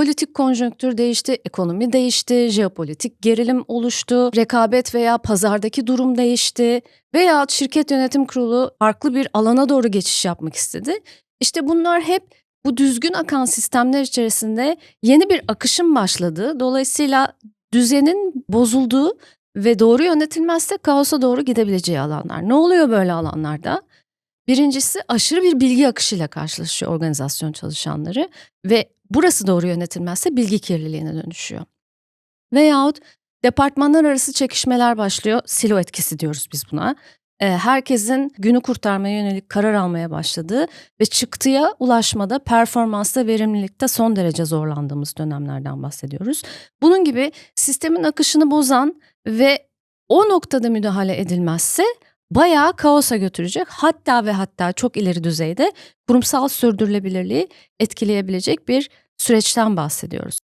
Politik konjonktür değişti, ekonomi değişti, jeopolitik gerilim oluştu, rekabet veya pazardaki durum değişti veya şirket yönetim kurulu farklı bir alana doğru geçiş yapmak istedi. İşte bunlar hep bu düzgün akan sistemler içerisinde yeni bir akışın başladığı, dolayısıyla düzenin bozulduğu ve doğru yönetilmezse kaosa doğru gidebileceği alanlar. Ne oluyor böyle alanlarda? Birincisi aşırı bir bilgi akışıyla karşılaşıyor organizasyon çalışanları ve burası doğru yönetilmezse bilgi kirliliğine dönüşüyor. Veyahut departmanlar arası çekişmeler başlıyor. Silo etkisi diyoruz biz buna. Ee, herkesin günü kurtarmaya yönelik karar almaya başladığı ve çıktıya ulaşmada, performansta, verimlilikte son derece zorlandığımız dönemlerden bahsediyoruz. Bunun gibi sistemin akışını bozan ve o noktada müdahale edilmezse bayağı kaosa götürecek. Hatta ve hatta çok ileri düzeyde kurumsal sürdürülebilirliği etkileyebilecek bir süreçten bahsediyoruz.